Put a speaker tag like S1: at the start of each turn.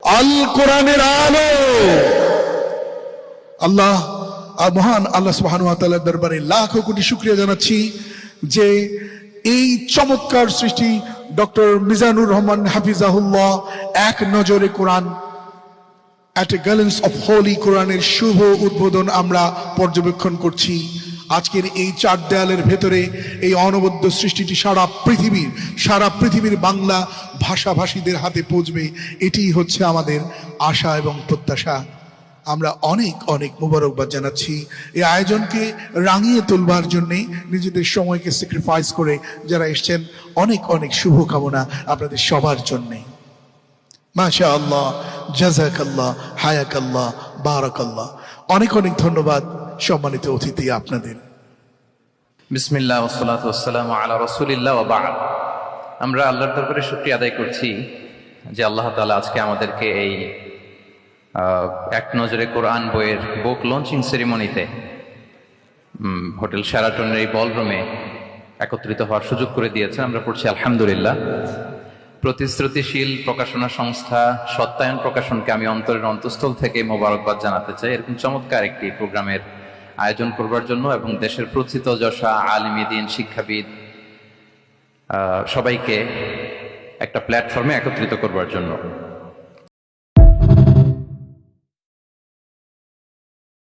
S1: আল কোরআনের আলো। আল্লাহ মহান আল্লাহ সুবহান দরবারে লাখো কোটি শুক্রিয়া জানাচ্ছি যে এই চমৎকার সৃষ্টি ডক্টর মিজানুর রহমান হাফিজাহুল্লাহ এক নজরে কোরআন at a glance of holy কোরআনের শুভ উদ্বোধন আমরা পর্যবেক্ষণ করছি। আজকের এই চার দেয়ালের ভেতরে এই অনবদ্য সৃষ্টিটি সারা পৃথিবীর সারা পৃথিবীর বাংলা ভাষাভাষীদের হাতে পৌঁছবে। এটি হচ্ছে আমাদের আশা এবং প্রত্যাশা। আমরা অনেক অনেক মুবারকবাদ জানাচ্ছি। এই আয়োজনকে রাঙিয়ে তুলবার জন্যে নিজেদের সময়কে স্যাক্রিফাইস করে যারা এসছেন, অনেক অনেক শুভকামনা আপনাদের সবার জন্যে। মাশা আল্লাহ জাজাক আল্লাহ হায়াক অনেক অনেক ধন্যবাদ। সম্মানিত অতিথি আপনাদের।
S2: বিসমিল্লাহ ওসলাত ওসালাম আলা রসুলিল্লাহ ও বাদ। আমরা আল্লাহর দরবারে শুক্রিয়া আদায় করছি যে আল্লাহ তাআলা আজকে আমাদেরকে এই এক নজরে কোরআন বইয়ের বুক লঞ্চিং সেরিমনিতে হোটেল শ্যারাটনের এই বলরুমে একত্রিত হওয়ার সুযোগ করে দিয়েছেন। আমরা পড়ছি আলহামদুলিল্লাহ। প্রতিশ্রুতিশীল প্রকাশনা সংস্থা সত্যায়ন প্রকাশনকে আমি অন্তরের অন্তঃস্থল থেকে মোবারকবাদ জানাতে চাই। এরকম চমৎকার একটি প্রোগ্রামের আয়োজন করবার জন্য এবং দেশের প্রথিত যশা আলিমিদিন শিক্ষাবিদ সবাইকে একটা প্ল্যাটফর্মে একত্রিত করবার জন্য।